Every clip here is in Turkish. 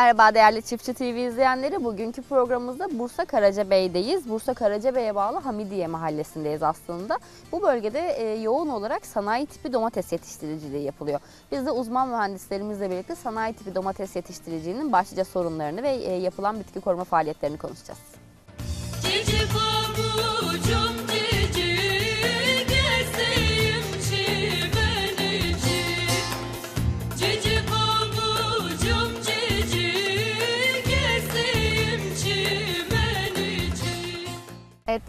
Merhaba değerli Çiftçi TV izleyenleri. Bugünkü programımızda Bursa Karacabey'deyiz. Bursa Karacabey'e bağlı Hamidiye mahallesindeyiz aslında. Bu bölgede e, yoğun olarak sanayi tipi domates yetiştiriciliği yapılıyor. Biz de uzman mühendislerimizle birlikte sanayi tipi domates yetiştiriciliğinin başlıca sorunlarını ve e, yapılan bitki koruma faaliyetlerini konuşacağız. Cici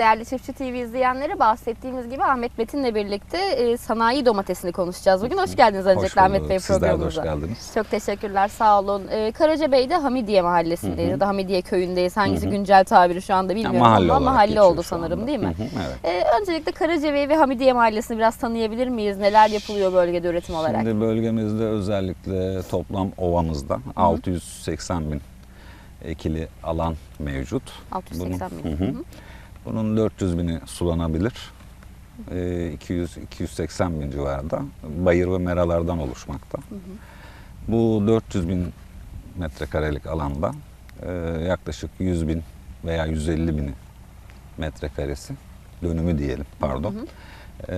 değerli Çiftçi TV izleyenleri bahsettiğimiz gibi Ahmet Metin'le birlikte e, sanayi domatesini konuşacağız bugün. Hoş geldiniz öncelikle Ahmet. Bey programımıza. hoş geldiniz. Çok teşekkürler sağ olun. Ee, Karacabey'de Hamidiye mahallesindeyiz ya da Hamidiye köyündeyiz. Hangisi güncel tabiri şu anda bilmiyorum mahalle ama mahalle oldu sanırım değil mi? Hı hı, evet. Ee, öncelikle Karacabey ve Hamidiye mahallesini biraz tanıyabilir miyiz? Neler yapılıyor bölgede üretim olarak? Şimdi bölgemizde özellikle toplam ovamızda 680 bin ekili alan mevcut. 680 bin. Bunun, hı hı. Bunun 400 bini sulanabilir. Ee, 200 280 bin civarında bayır ve meralardan oluşmakta. Bu 400 bin metrekarelik alanda e, yaklaşık 100 bin veya 150 bini metrekaresi dönümü diyelim pardon. E,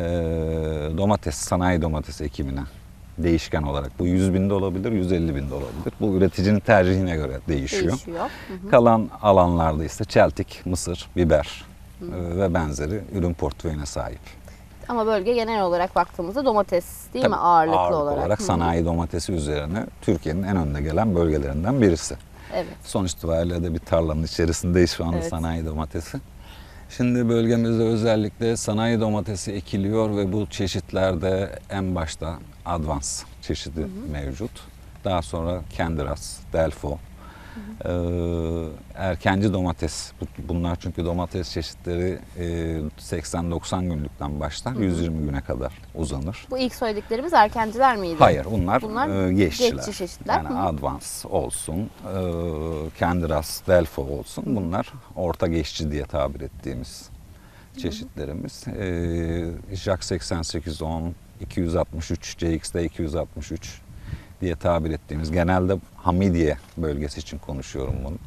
domates, sanayi domates ekimine değişken olarak bu 100 bin de olabilir, 150 bin de olabilir. Bu üreticinin tercihine göre değişiyor. Değişiyor. Hı hı. Kalan alanlarda ise çeltik, mısır, biber e, ve benzeri ürün portföyüne sahip. Ama bölge genel olarak baktığımızda domates değil mi Tabii ağırlıklı ağırlık olarak? Hı hı. sanayi domatesi üzerine Türkiye'nin en önde gelen bölgelerinden birisi. Evet. Sonuç itibariyle de bir tarlanın içerisindeyiz şu anda Evet. sanayi domatesi. Şimdi bölgemizde özellikle sanayi domatesi ekiliyor ve bu çeşitlerde en başta Advance çeşidi mevcut. Daha sonra Kendiras, Delfo, ee, erkenci domates. Bu- Bunlar çünkü domates çeşitleri e, 80-90 günlükten başlar, 120 güne kadar uzanır. Bu ilk söylediklerimiz erkenciler miydi? Hayır bunlar, Bunlar e, geççiler. geççi çeşitler. Yani Hı hı. Advance olsun, e, Kendiras, Delfo olsun bunlar orta geççi diye tabir ettiğimiz çeşitlerimiz. E, Jack 8810, 263, CX'de 263 diye tabir ettiğimiz genelde Hamidiye bölgesi için konuşuyorum bunu.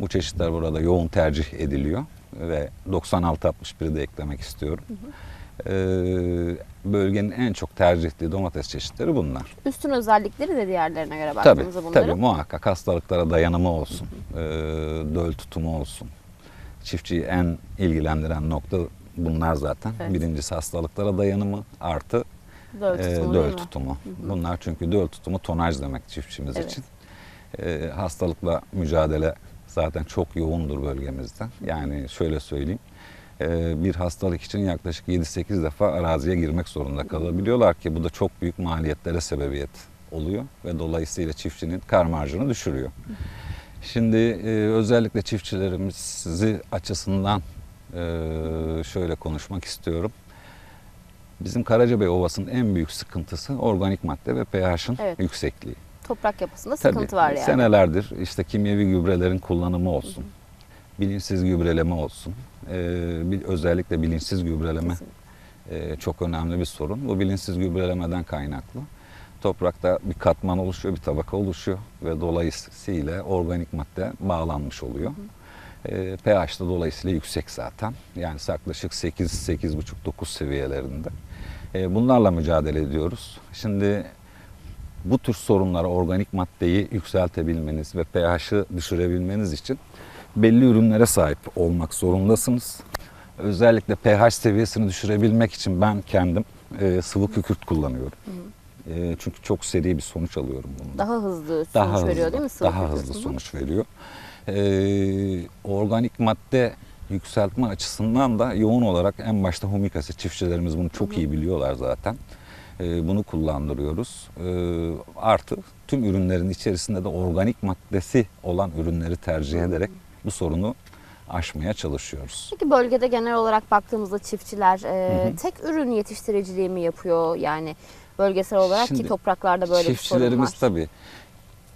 Bu çeşitler burada yoğun tercih ediliyor ve 96-61'i de eklemek istiyorum. Ee, bölgenin en çok tercih ettiği domates çeşitleri bunlar. Üstün özellikleri de diğerlerine göre Tabii, baktığımızda bunların. tabii muhakkak hastalıklara dayanımı olsun, ee, döl tutumu olsun. Çiftçiyi en ilgilendiren nokta bunlar zaten. Evet. Birincisi hastalıklara dayanımı artı Döl e, tutumu döl tutumu. Bunlar çünkü döl tutumu tonaj demek çiftçimiz Evet. için. E, hastalıkla mücadele zaten çok yoğundur bölgemizde. Yani şöyle söyleyeyim. e, bir hastalık için yaklaşık 7-8 defa araziye girmek zorunda kalabiliyorlar ki bu da çok büyük maliyetlere sebebiyet oluyor ve dolayısıyla çiftçinin kar marjını düşürüyor. Şimdi e, özellikle çiftçilerimizi açısından e, şöyle konuşmak istiyorum. Bizim Karacabey Ovası'nın en büyük sıkıntısı organik madde ve pH'ın Evet. yüksekliği. Toprak yapısında Tabii, sıkıntı var yani. Senelerdir işte kimyevi gübrelerin kullanımı olsun, bilinçsiz gübreleme olsun, e, bir, özellikle bilinçsiz gübreleme e, çok önemli bir sorun. Bu bilinçsiz gübrelemeden kaynaklı. Toprakta bir katman oluşuyor, bir tabaka oluşuyor ve dolayısıyla organik madde bağlanmış oluyor. E, pH da dolayısıyla yüksek zaten. Yani yaklaşık 8 8,5 9 seviyelerinde. E, bunlarla mücadele ediyoruz. Şimdi bu tür sorunlara organik maddeyi yükseltebilmeniz ve pH'ı düşürebilmeniz için belli ürünlere sahip olmak zorundasınız. Özellikle pH seviyesini düşürebilmek için ben kendim e, sıvı kükürt kullanıyorum. E, çünkü çok seri bir sonuç alıyorum bundan. Daha hızlı sonuç Daha hızlı, veriyor değil mi? sıvı Daha kükürt? hızlı Hı hı. sonuç veriyor. Ee, organik madde yükseltme açısından da yoğun olarak en başta humik asit çiftçilerimiz bunu çok iyi biliyorlar zaten. Ee, bunu kullandırıyoruz. Ee, artı tüm ürünlerin içerisinde de organik maddesi olan ürünleri tercih ederek bu sorunu aşmaya çalışıyoruz. Peki bölgede genel olarak baktığımızda çiftçiler e, tek ürün yetiştiriciliği mi yapıyor? Yani bölgesel olarak ki Şimdi topraklarda böyle bir sorun var. Çiftçilerimiz tabii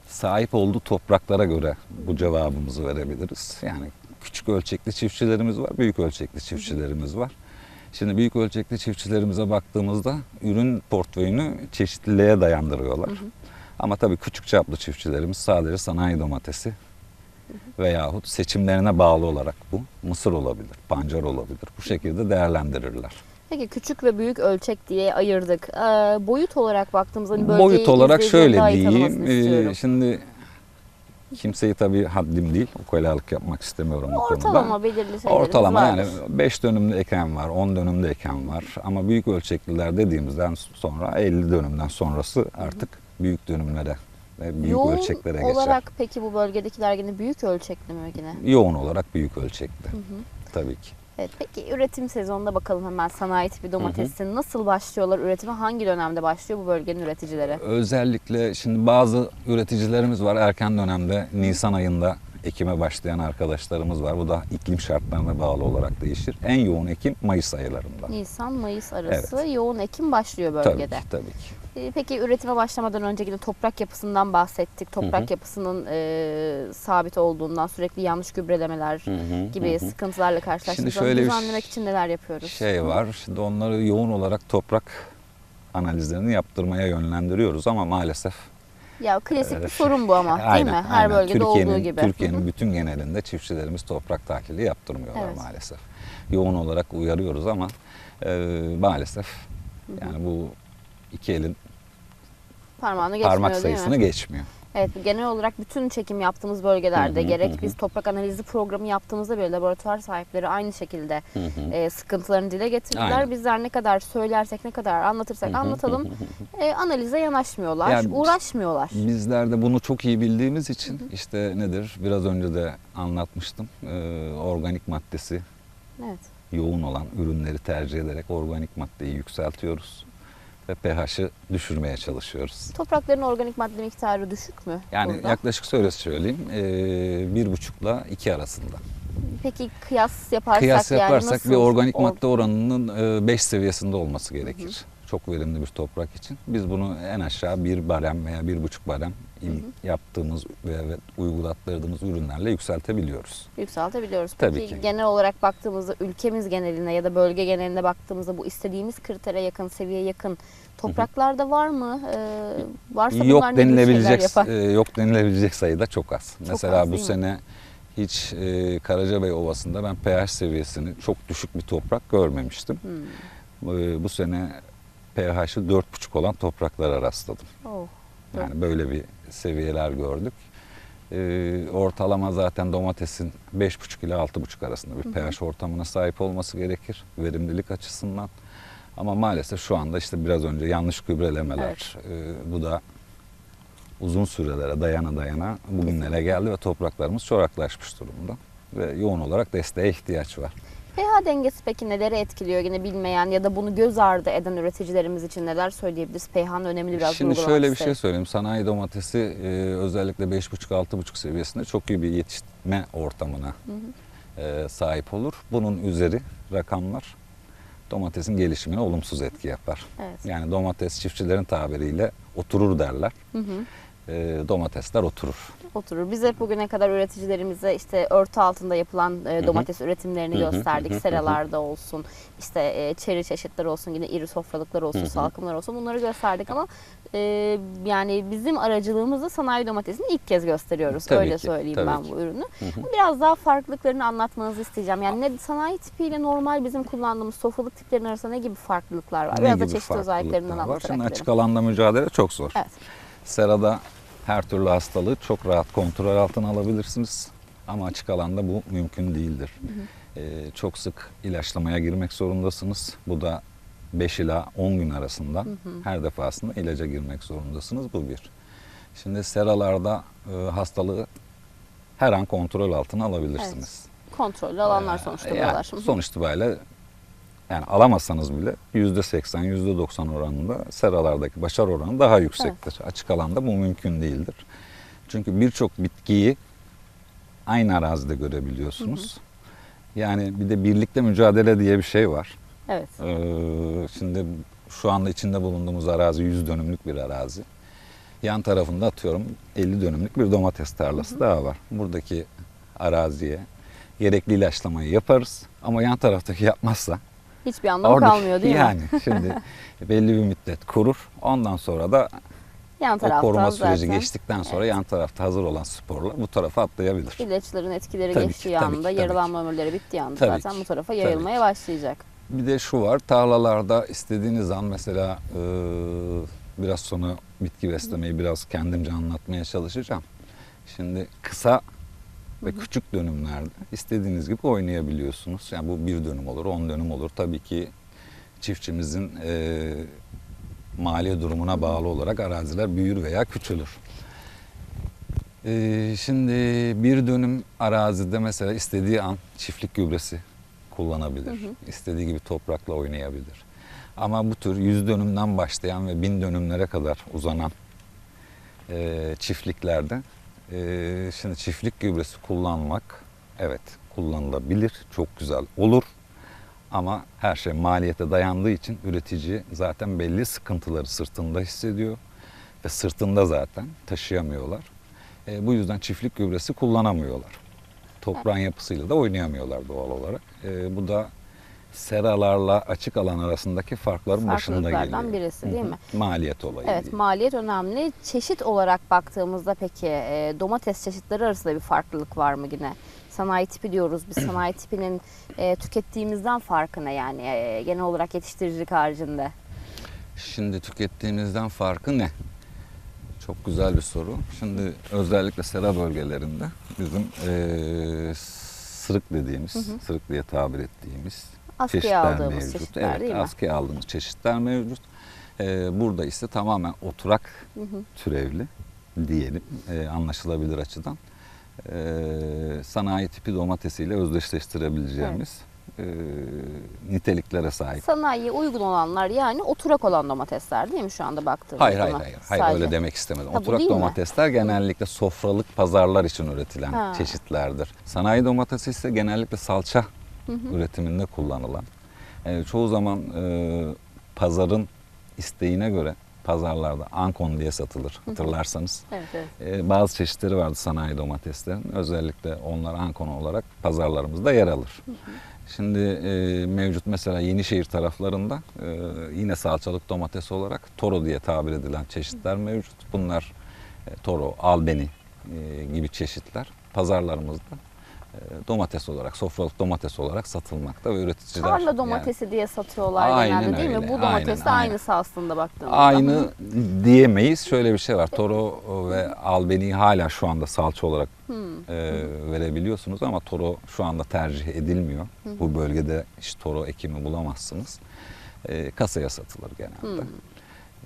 sahip olduğu topraklara göre bu cevabımızı verebiliriz. Yani küçük ölçekli çiftçilerimiz var, büyük ölçekli çiftçilerimiz var. Şimdi büyük ölçekli çiftçilerimize baktığımızda ürün portföyünü çeşitliliğe dayandırıyorlar. Ama tabii küçük çaplı çiftçilerimiz sadece sanayi domatesi veyahut seçimlerine bağlı olarak bu mısır olabilir, pancar olabilir. Bu şekilde değerlendirirler. Peki küçük ve büyük ölçek diye ayırdık. Ee, boyut olarak baktığımızda hani bölgeyi Boyut olarak şöyle diyeyim. Ee, şimdi kimseyi tabii haddim değil. Ukalalık yapmak istemiyorum o konuda. Ortalama belirli şeylerimiz Ortalama vardır. yani 5 dönümlü eken var, 10 dönümlü eken var. Ama büyük ölçekliler dediğimizden sonra 50 dönümden sonrası artık büyük dönümlere ve büyük Yoğun ölçeklere geçer. olarak peki bu bölgedekiler yine büyük ölçekli mi yine? Yoğun olarak büyük ölçekli. Tabii ki. Evet, peki üretim sezonuna bakalım hemen sanayi tipi domatesin nasıl başlıyorlar üretime hangi dönemde başlıyor bu bölgenin üreticileri? Özellikle şimdi bazı üreticilerimiz var erken dönemde Nisan ayında ekime başlayan arkadaşlarımız var. Bu da iklim şartlarına bağlı olarak değişir. En yoğun ekim Mayıs aylarında. Nisan Mayıs arası yoğun ekim başlıyor bölgede. Tabii ki, tabii ki. Ee, Peki üretime başlamadan önce yine toprak yapısından bahsettik. Toprak yapısının e, sabit olduğundan sürekli yanlış gübrelemeler gibi sıkıntılarla karşılaştığımızda Şimdi şöyle bir düzenlemek için neler yapıyoruz? Şey var, şimdi onları yoğun olarak toprak analizlerini yaptırmaya yönlendiriyoruz ama maalesef Ya klasik bir Ee, sorun bu ama değil aynen, mi? Her aynen. bölgede olduğu gibi. Türkiye'nin Hı hı. bütün genelinde çiftçilerimiz toprak tahlili yaptırmıyorlar Evet. maalesef. Yoğun olarak uyarıyoruz ama e, maalesef yani bu iki elin Parmağını geçmiyor parmak sayısını mi? geçmiyor. Evet genel olarak bütün çekim yaptığımız bölgelerde Hı hı, gerek hı hı. biz toprak analizi programı yaptığımızda bile laboratuvar sahipleri aynı şekilde e, sıkıntılarını dile getirdiler. Aynen. Bizler ne kadar söylersek ne kadar anlatırsak anlatalım e, analize yanaşmıyorlar, Yani- uğraşmıyorlar. Bizler de bunu çok iyi bildiğimiz için işte nedir biraz önce de anlatmıştım e, organik maddesi Evet. yoğun olan ürünleri tercih ederek organik maddeyi yükseltiyoruz ve pH'ı düşürmeye çalışıyoruz. Toprakların organik madde miktarı düşük mü? Yani burada? yaklaşık şöyle söyleyeyim, e, bir buçukla iki arasında. Peki kıyas yaparsak Kıyas yani yaparsak nasıl bir organik or- madde oranının 5 seviyesinde olması gerekir. Çok verimli bir toprak için. Biz bunu en aşağı bir barem veya bir buçuk barem il- yaptığımız ve ve uygulattırdığımız ürünlerle yükseltebiliyoruz. yükseltebiliyoruz. Tabii Peki ki. genel olarak baktığımızda ülkemiz geneline ya da bölge geneline baktığımızda bu istediğimiz kritere yakın, seviyeye yakın topraklarda var mı? Ee, varsa yok bunlar denilebilecek e, yok denilebilecek sayıda çok az. Mesela az bu sene hiç e, Karacabey Ovası'nda ben pH seviyesini çok düşük bir toprak görmemiştim. Hmm. E, bu sene pH'i 4,5 olan topraklara rastladım. Oh. Yani böyle bir seviyeler gördük. Ee, ortalama zaten domatesin 5,5 ile 6,5 arasında bir pH ortamına sahip olması gerekir verimlilik açısından. Ama maalesef şu anda işte biraz önce yanlış gübrelemeler, e, bu da uzun sürelere dayana dayana bugünlere geldi ve topraklarımız çoraklaşmış durumda. Ve yoğun olarak desteğe ihtiyaç var. pH dengesi peki neleri etkiliyor yine bilmeyen ya da bunu göz ardı eden üreticilerimiz için neler söyleyebiliriz? pH'nın önemini biraz Şimdi şöyle bir isterim. şey söyleyeyim. Sanayi domatesi e, özellikle 5,5-6,5 seviyesinde çok iyi bir yetişme ortamına e, sahip olur. Bunun üzeri rakamlar domatesin gelişimine olumsuz etki yapar. Evet. Yani domates çiftçilerin tabiriyle oturur derler. Hı hı. E, domatesler oturur. oturur. Biz hep bugüne kadar üreticilerimize işte örtü altında yapılan e, domates üretimlerini Hı hı, gösterdik. hı hı, Seralarda olsun, işte e, çeri çeşitleri olsun, yine iri sofralıklar olsun, salkımlar olsun bunları gösterdik ama e, yani bizim aracılığımızla sanayi domatesini ilk kez gösteriyoruz. Tabii Öyle ki, söyleyeyim tabii ben ki. bu ürünü. Biraz daha farklılıklarını anlatmanızı isteyeceğim. Yani ne sanayi tipiyle normal bizim kullandığımız sofralık tiplerin arasında ne gibi farklılıklar var? Ne Biraz da çeşitli özelliklerinden var? anlatarak Şimdi açık alanda mücadele çok zor. Evet. Serada her türlü hastalığı çok rahat kontrol altına alabilirsiniz. Ama açık alanda bu mümkün değildir. Ee, çok sık ilaçlamaya girmek zorundasınız. Bu da 5 ila 10 gün arasında her defasında ilaca girmek zorundasınız. Bu bir. Şimdi seralarda e, hastalığı her an kontrol altına alabilirsiniz. Kontrollü alanlar Ee, sonuçta yani buralar. Hı hı. sonuç itibariyle yani alamasanız bile %80, %90 oranında seralardaki başarı oranı daha yüksektir. Açık alanda bu mümkün değildir. Çünkü birçok bitkiyi aynı arazide görebiliyorsunuz. Yani bir de birlikte mücadele diye bir şey var. Evet. Ee, şimdi şu anda içinde bulunduğumuz arazi 100 dönümlük bir arazi. Yan tarafında atıyorum 50 dönümlük bir domates tarlası daha var. Buradaki araziye gerekli ilaçlamayı yaparız ama yan taraftaki yapmazsa Hiçbir anlamı oradaki- kalmıyor değil mi? yani şimdi belli bir müddet kurur. Ondan sonra da Yan O koruma zaten süreci geçtikten sonra yan tarafta hazır olan sporlar bu tarafa atlayabilir. ilaçların etkileri Tabii geçtiği ki, anda, ki, yaralanma ömürleri bittiği anda Tabii zaten ki, bu tarafa yayılmaya ki. başlayacak. Bir de şu var tarlalarda istediğiniz an mesela e, biraz sonra bitki beslemeyi biraz kendimce anlatmaya çalışacağım. Şimdi kısa ve küçük dönümlerde istediğiniz gibi oynayabiliyorsunuz. Yani bu bir dönüm olur, on dönüm olur. Tabii ki çiftçimizin e, maliye durumuna bağlı olarak araziler büyür veya küçülür. E, şimdi bir dönüm arazide mesela istediği an çiftlik gübresi kullanabilir. İstediği gibi toprakla oynayabilir. Ama bu tür yüz dönümden başlayan ve bin dönümlere kadar uzanan e, çiftliklerde e, şimdi çiftlik gübresi kullanmak evet kullanılabilir. Çok güzel olur. Ama her şey maliyete dayandığı için üretici zaten belli sıkıntıları sırtında hissediyor. Ve sırtında zaten taşıyamıyorlar. E, bu yüzden çiftlik gübresi kullanamıyorlar. Toprağın yapısıyla da oynayamıyorlar doğal olarak. E, bu da seralarla açık alan arasındaki farkların başında geliyor. birisi değil mi? Maliyet olayı Evet değil. maliyet önemli. Çeşit olarak baktığımızda peki e, domates çeşitleri arasında bir farklılık var mı yine? Sanayi tipi diyoruz. Biz sanayi tipinin e, tükettiğimizden farkı ne yani e, genel olarak yetiştiricilik haricinde? Şimdi tükettiğimizden farkı ne? Çok güzel bir soru. Şimdi özellikle sera bölgelerinde bizim eee sırık dediğimiz, sırık diye tabir ettiğimiz Askıya çeşitler aldığımız mevcut. çeşitler evet, değil mi? askıya aldığımız çeşitler mevcut. Eee, burada ise tamamen oturak türevli diyelim eee, anlaşılabilir açıdan. Eee, sanayi tipi domatesiyle özdeşleştirebileceğimiz eee, niteliklere sahip. Sanayiye uygun olanlar yani oturak olan domatesler değil mi şu anda baktığımızda? Hayır hayır hayır. Hayır Sadece. öyle demek istemedim. Ha, Oturak değil mi? domatesler genellikle sofralık pazarlar için üretilen Ha. çeşitlerdir. Sanayi domatesi ise genellikle salça üretiminde kullanılan. e, çoğu zaman e, pazarın isteğine göre pazarlarda ankon diye satılır hatırlarsanız. Evet, evet. E, bazı çeşitleri vardı sanayi domateslerin. Özellikle onlar ankon olarak pazarlarımızda yer alır. Şimdi e, mevcut mesela Yenişehir taraflarında e, yine salçalık domates olarak toro diye tabir edilen çeşitler mevcut. Bunlar e, toro, albeni e, gibi çeşitler pazarlarımızda domates olarak, sofralık domates olarak satılmakta ve üreticiler Tarla yani domatesi diye satıyorlar Aynen genelde değil mi? öyle, Bu domates de aynen, aynısı aslında baktığımızda. Aynı diyemeyiz. Şöyle bir şey var. Toro ve albeni hala şu anda salça olarak e, verebiliyorsunuz ama toro şu anda tercih edilmiyor. Bu bölgede hiç toro ekimi bulamazsınız. E, kasaya satılır genelde.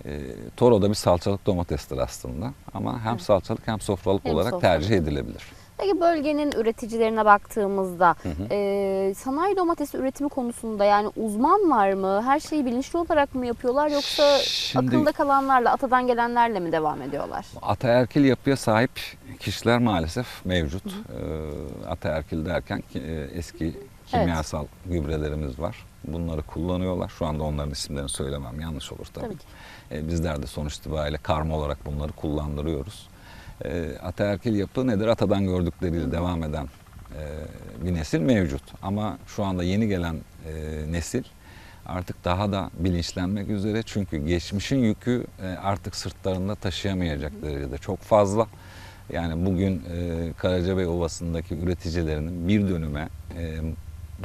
E, toro da bir salçalık domatestir aslında ama hem salçalık hem sofralık Hem olarak sofralık. tercih edilebilir. Peki bölgenin üreticilerine baktığımızda e, sanayi domatesi üretimi konusunda yani uzmanlar mı? Her şeyi bilinçli olarak mı yapıyorlar yoksa Şimdi- akılda kalanlarla, atadan gelenlerle mi devam ediyorlar? Ataerkil yapıya sahip kişiler maalesef mevcut. Ee, ataerkil derken e, eski kimyasal gübrelerimiz var. Bunları kullanıyorlar. Şu anda onların isimlerini söylemem yanlış olur tabii. Tabii ki. Ee, bizler de sonuç itibariyle karma olarak bunları kullandırıyoruz. Ee, ataerkil yapı nedir? Atadan gördükleriyle devam eden e, bir nesil mevcut. Ama şu anda yeni gelen e, nesil artık daha da bilinçlenmek üzere. Çünkü geçmişin yükü e, artık sırtlarında taşıyamayacak derecede çok fazla. Yani bugün e, Karacabey Ovası'ndaki üreticilerinin bir dönüme e,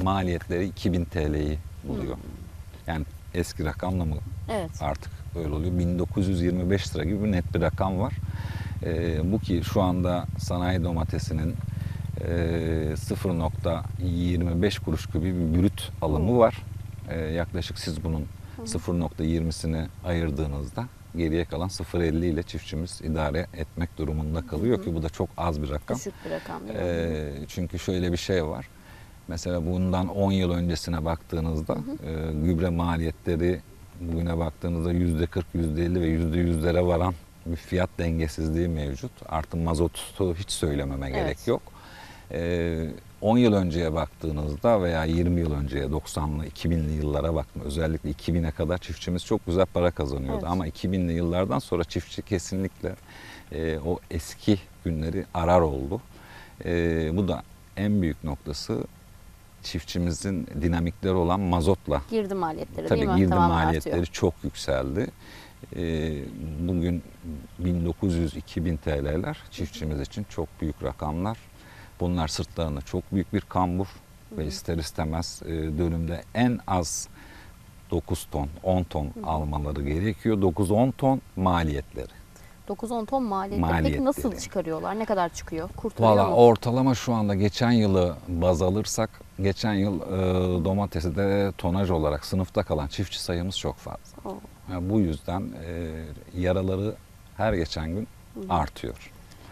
maliyetleri 2000 TL'yi buluyor. Yani eski rakamla mı Evet. artık öyle oluyor. 1925 lira gibi bir net bir rakam var. Ee, bu ki şu anda sanayi domatesinin e, 0.25 kuruş gibi bir brüt alımı var. Ee, yaklaşık siz bunun 0.20'sini ayırdığınızda geriye kalan 0.50 ile çiftçimiz idare etmek durumunda kalıyor ki bu da çok az bir rakam. Düşük bir rakam. yani. Ee, çünkü şöyle bir şey var. Mesela bundan 10 yıl öncesine baktığınızda e, gübre maliyetleri bugüne baktığınızda yüzde 40, yüzde 50 ve yüzde yüzlere varan bir fiyat dengesizliği mevcut. Artı mazotu hiç söylememe Evet. gerek yok. Ee, 10 yıl önceye baktığınızda veya 20 yıl önceye 90'lı 2000'li yıllara baktım. Özellikle 2000'e kadar çiftçimiz çok güzel para kazanıyordu. Evet. Ama 2000'li yıllardan sonra çiftçi kesinlikle e, o eski günleri arar oldu. E, bu da en büyük noktası çiftçimizin dinamikleri olan mazotla Girdi maliyetleri tabii değil mi? girdi Tamamen maliyetleri artıyor. çok yükseldi. Ee, bugün 1900-2000 TL'ler çiftçimiz için çok büyük rakamlar. Bunlar sırtlarında çok büyük bir kambur ve ister istemez e, dönümde en az 9 ton, 10 ton almaları gerekiyor. 9-10 ton maliyetleri. 9-10 ton maliyeti. Peki Maliyetleri. nasıl çıkarıyorlar? Ne kadar çıkıyor? Kurtarıyor Valla ortalama şu anda geçen yılı baz alırsak geçen yıl e, domatesi de tonaj olarak sınıfta kalan çiftçi sayımız çok fazla. Oo. Yani bu yüzden e, yaraları her geçen gün artıyor.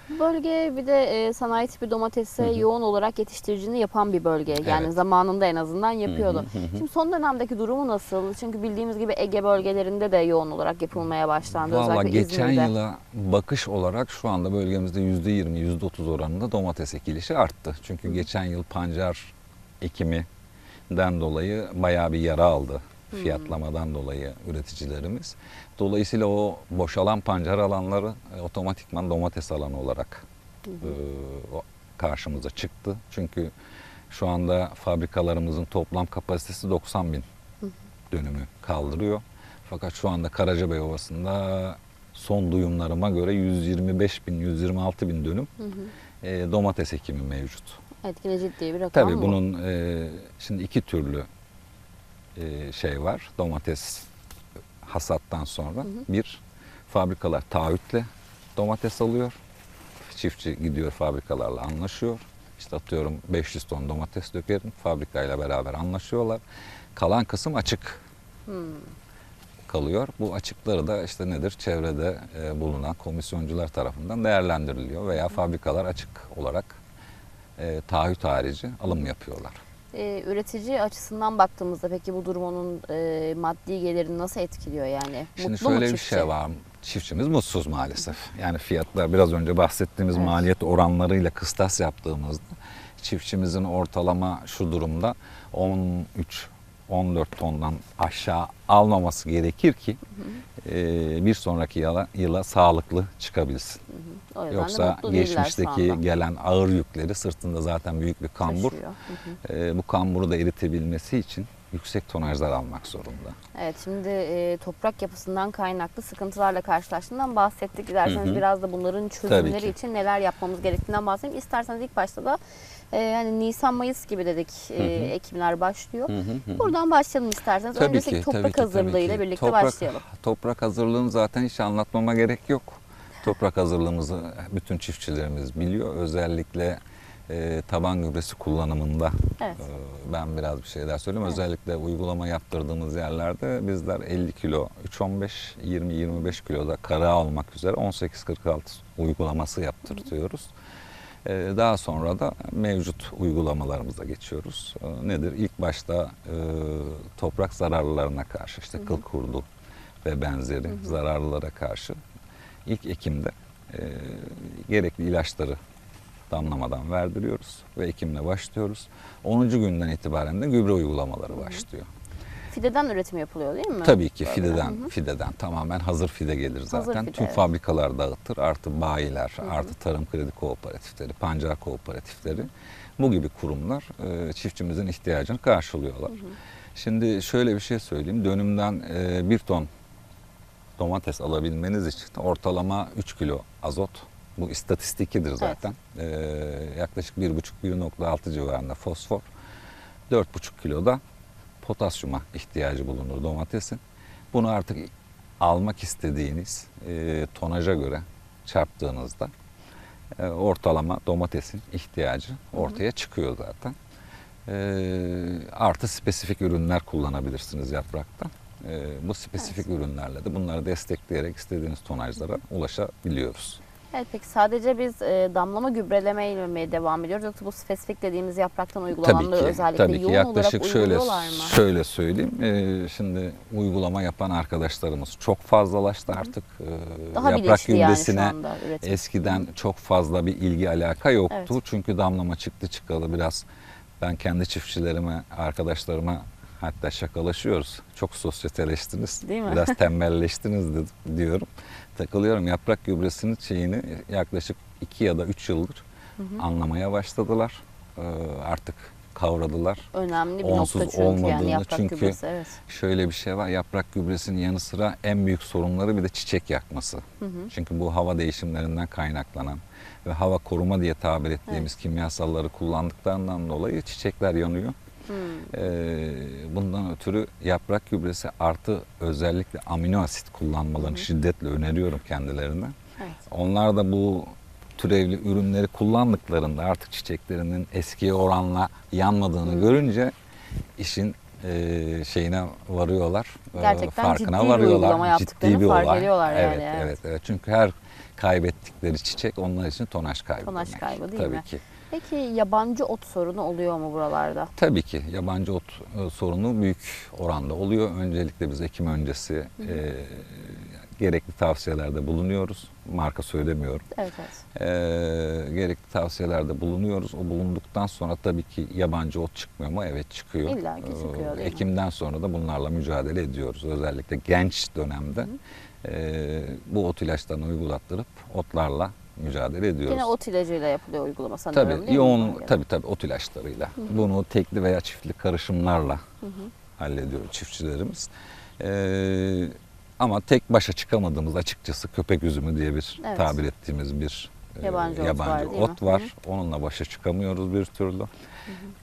Bu Bölge bir de e, sanayi tipi domatese yoğun olarak yetiştiricini yapan bir bölge. Yani Evet. zamanında en azından yapıyordu. Hı hı, hı hı. Şimdi son dönemdeki durumu nasıl? Çünkü bildiğimiz gibi Ege bölgelerinde de yoğun olarak yapılmaya başlandı. Valla Özellikle geçen İzmir'de. yıla bakış olarak şu anda bölgemizde %20, %30 oranında domates ekilişi arttı. Çünkü geçen yıl pancar ekiminden dolayı bayağı bir yara aldı. Fiyatlamadan dolayı üreticilerimiz. Dolayısıyla o boşalan pancar alanları e, otomatikman domates alanı olarak e, karşımıza çıktı. Çünkü şu anda fabrikalarımızın toplam kapasitesi 90 bin dönümü kaldırıyor. Fakat şu anda Karacabey Ovası'nda son duyumlarıma göre 125 bin, 126 bin dönüm e, domates ekimi mevcut. Yine ciddi bir rakam Tabii bu. bunun e, şimdi iki türlü e, şey var. Domates hasattan sonra bir fabrikalar taahhütle domates alıyor. Çiftçi gidiyor fabrikalarla anlaşıyor. İşte atıyorum 500 ton domates dökerim. Fabrikayla beraber anlaşıyorlar. Kalan kısım açık kalıyor. Bu açıkları da işte nedir? Çevrede e, bulunan komisyoncular tarafından değerlendiriliyor veya fabrikalar açık olarak e, taahhüt harici alım yapıyorlar. Ee, üretici açısından baktığımızda peki bu durum onun e, maddi gelirini nasıl etkiliyor yani? Şimdi Mutlu mu şöyle bir çiftçi? şey var. Çiftçimiz mutsuz maalesef. Yani fiyatlar biraz önce bahsettiğimiz Evet. maliyet oranlarıyla kıstas yaptığımızda çiftçimizin ortalama şu durumda 13 14 tondan aşağı almaması gerekir ki e, bir sonraki yıla, yıla sağlıklı çıkabilsin. Yüzden de Yoksa geçmişteki gelen ağır yükleri sırtında zaten büyük bir kambur. Taşıyor. Hı hı. E, bu kamburu da eritebilmesi için yüksek tonajlar almak zorunda. Evet şimdi e, toprak yapısından kaynaklı sıkıntılarla karşılaştığından bahsettik. Dilerseniz Hı hı. biraz da bunların çözümleri için neler yapmamız gerektiğinden bahsedeyim. İsterseniz ilk başta da e, hani Nisan Mayıs gibi dedik e, ekimler başlıyor. Buradan başlayalım isterseniz. Tabii Öncesindeki ki, toprak tabii ki, tabii hazırlığıyla ki. birlikte Toprak- başlayalım. Toprak hazırlığını zaten hiç anlatmama gerek yok. Toprak hazırlığımızı bütün çiftçilerimiz biliyor. Özellikle e, taban gübresi kullanımında Evet. e, ben biraz bir şeyler söyleyeyim. Özellikle uygulama yaptırdığımız yerlerde bizler 50 kilo, 3-15, 20-25 kilo da kara almak üzere 18-46 uygulaması yaptırtıyoruz. E, Daha sonra da mevcut uygulamalarımıza geçiyoruz. E, Nedir? İlk başta e, toprak zararlılarına karşı işte kıl kurdu ve benzeri zararlılara karşı ilk Ekim'de e, gerekli ilaçları damlamadan verdiriyoruz ve ekimle başlıyoruz. 10. günden itibaren de gübre uygulamaları başlıyor. Fideden üretim yapılıyor değil mi? Tabii ki Böyle. fideden, Hı hı. fideden tamamen hazır fide gelir zaten. fide, Tüm evet. fabrikalar dağıtır. Artı bayiler, artı tarım kredi kooperatifleri, pancar kooperatifleri bu gibi kurumlar e, çiftçimizin ihtiyacını karşılıyorlar. Şimdi şöyle bir şey söyleyeyim. Dönümden e, bir ton domates alabilmeniz için ortalama 3 kilo azot bu istatistikidir zaten. E, yaklaşık 1,5-1,6 civarında fosfor. 4,5 kilo da potasyuma ihtiyacı bulunur domatesin. Bunu artık almak istediğiniz e, tonaja göre çarptığınızda e, ortalama domatesin ihtiyacı ortaya çıkıyor zaten. E, artı spesifik ürünler kullanabilirsiniz yaprakta. E, bu spesifik ürünlerle de bunları destekleyerek istediğiniz tonajlara ulaşabiliyoruz. Evet peki sadece biz e, damlama gübreleme ile devam ediyoruz yoksa bu spesifik dediğimiz yapraktan uygulananları özellikle tabii ki yoğun yaklaşık olarak şöyle uyguluyorlar mı? şöyle söyleyeyim. Ee, şimdi uygulama yapan arkadaşlarımız çok fazlalaştı artık. Ee, Daha yaprak yani gübresine üretim. eskiden çok fazla bir ilgi alaka yoktu. Evet. Çünkü damlama çıktı çıkalı biraz ben kendi çiftçilerime, arkadaşlarıma hatta şakalaşıyoruz. Çok sosyeteleştiniz. Değil mi? Biraz tembelleştiniz dedim, diyorum. Takılıyorum. Yaprak gübresinin şeyini yaklaşık 2 ya da 3 yıldır anlamaya başladılar. Ee, artık kavradılar. Önemli bir Onsuz nokta çünkü yani olmadığını, yaprak çünkü- gübresi. Evet. Şöyle bir şey var. Yaprak gübresinin yanı sıra en büyük sorunları bir de çiçek yakması. Çünkü bu hava değişimlerinden kaynaklanan ve hava koruma diye tabir ettiğimiz kimyasalları kullandıklarından dolayı çiçekler yanıyor. Hmm. Ee, bundan ötürü yaprak gübresi artı özellikle amino asit kullanmalarını şiddetle öneriyorum kendilerine. Evet. Onlar da bu türevli ürünleri kullandıklarında artık çiçeklerinin eskiye oranla yanmadığını görünce işin e, şeyine varıyorlar. e, Gerçekten farkına ciddi bir varıyorlar. uygulama yaptıklarını fark olay. ediyorlar yani, evet, evet. evet, evet. Çünkü her kaybettikleri çiçek onlar için tonaj kaybı. Tonaj demek. kaybı değil Tabii mi? ki. Peki yabancı ot sorunu oluyor mu buralarda? Tabii ki yabancı ot e, sorunu büyük oranda oluyor. Öncelikle biz ekim öncesi e, gerekli tavsiyelerde bulunuyoruz. Marka söylemiyorum. Evet evet. E, gerekli tavsiyelerde bulunuyoruz. O bulunduktan sonra tabii ki yabancı ot çıkmıyor mu? Evet çıkıyor. İlla ki çıkıyor, değil mi? Ekimden sonra da bunlarla mücadele ediyoruz. Özellikle genç dönemde e, bu ot ilaçlarını uygulattırıp otlarla mücadele ediyoruz. Yine ot ilacıyla yapılıyor uygulama değil Tabii mi yoğun bölgede? tabii tabii ot ilaçlarıyla. Bunu tekli veya çiftli karışımlarla hallediyor çiftçilerimiz. Ee, ama tek başa çıkamadığımız açıkçası köpek üzümü diye bir Evet. tabir ettiğimiz bir e, Yabancı ot var, değil mi? ot var. Onunla başa çıkamıyoruz bir türlü.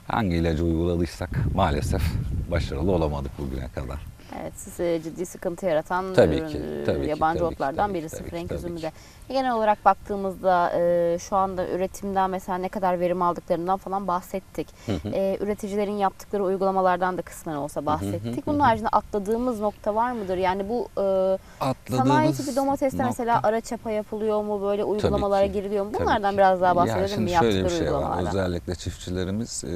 Hangi ilacı uyguladıysak maalesef başarılı olamadık bugüne kadar. Evet, size ciddi sıkıntı yaratan Tabii ürün, ki, e, tabii ki, yabancı ki, otlardan tabii birisi tabii ki, tabii üzümü de. Genel olarak baktığımızda e, şu anda üretimden mesela ne kadar verim aldıklarından falan bahsettik. E, üreticilerin yaptıkları uygulamalardan da kısmen olsa bahsettik. Bunun haricinde atladığımız nokta var mıdır? Yani bu e, sanayi Atladığımız tipi domateste nokta- mesela ara çapa yapılıyor mu? Böyle uygulamalara giriliyor mu? Bunlardan biraz daha Ya bahsedelim şimdi mi yaptıkları şey var. Özellikle çiftçilerimiz e,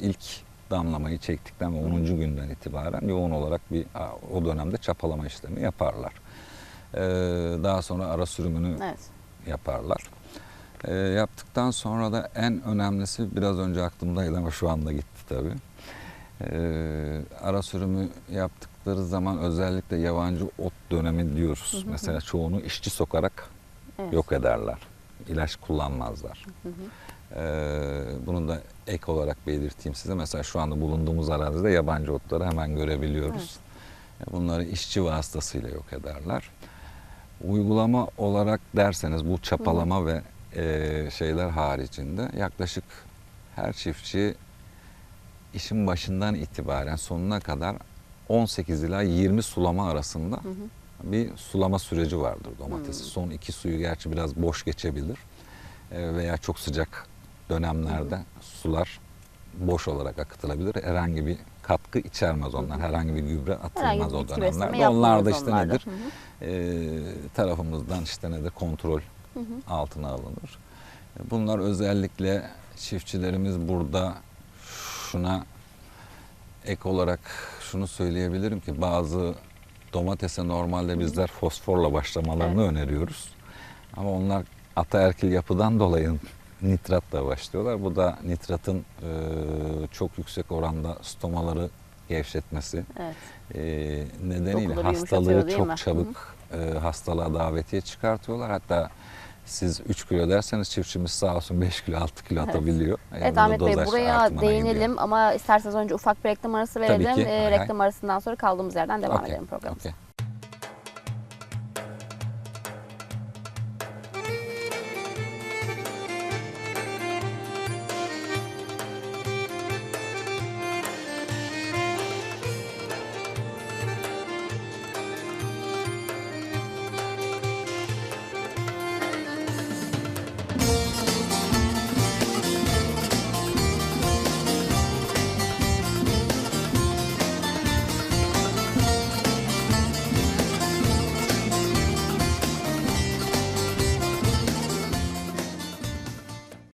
ilk damlamayı çektikten ve 10. günden itibaren yoğun olarak bir o dönemde çapalama işlemi yaparlar. E, daha sonra ara sürümünü Evet. yaparlar. E, yaptıktan sonra da en önemlisi biraz önce aklımdaydı ama şu anda gitti tabii. E, ara sürümü yaptıkları zaman özellikle yabancı ot dönemi diyoruz. Mesela çoğunu işçi sokarak Evet. yok ederler. İlaç kullanmazlar. Ee, bunu da ek olarak belirteyim size. Mesela şu anda bulunduğumuz arazide yabancı otları hemen görebiliyoruz. Bunları işçi vasıtasıyla yok ederler. Uygulama olarak derseniz bu çapalama ve e, şeyler haricinde yaklaşık her çiftçi işin başından itibaren sonuna kadar 18 ila 20 sulama arasında bir sulama süreci vardır domatesi. Son iki suyu gerçi biraz boş geçebilir E, veya çok sıcak dönemlerde sular boş olarak akıtılabilir. Herhangi bir katkı içermez onlar. Herhangi bir gübre atılmaz bir o dönemlerde. Onlar da işte onlarda. nedir? Hı hı. E, tarafımızdan işte nedir? Kontrol altına alınır. Bunlar özellikle çiftçilerimiz burada şuna ek olarak şunu söyleyebilirim ki bazı domatese normalde bizler fosforla başlamalarını öneriyoruz. Ama onlar ataerkil yapıdan dolayı nitratla başlıyorlar. Bu da nitratın e, çok yüksek oranda stomaları gevşetmesi Evet. e, nedeniyle Dokuları hastalığı değil mi? çok çabuk e, hastalığa davetiye çıkartıyorlar. Hatta siz 3 kilo derseniz çiftçimiz sağ olsun 5 kilo 6 kilo atabiliyor. E, Evet bu da Ahmet Bey buraya değinelim gidiyor. ama isterseniz önce ufak bir reklam arası verelim. Hay hay. reklam arasından sonra kaldığımız yerden devam Okey, edelim programımıza. okey.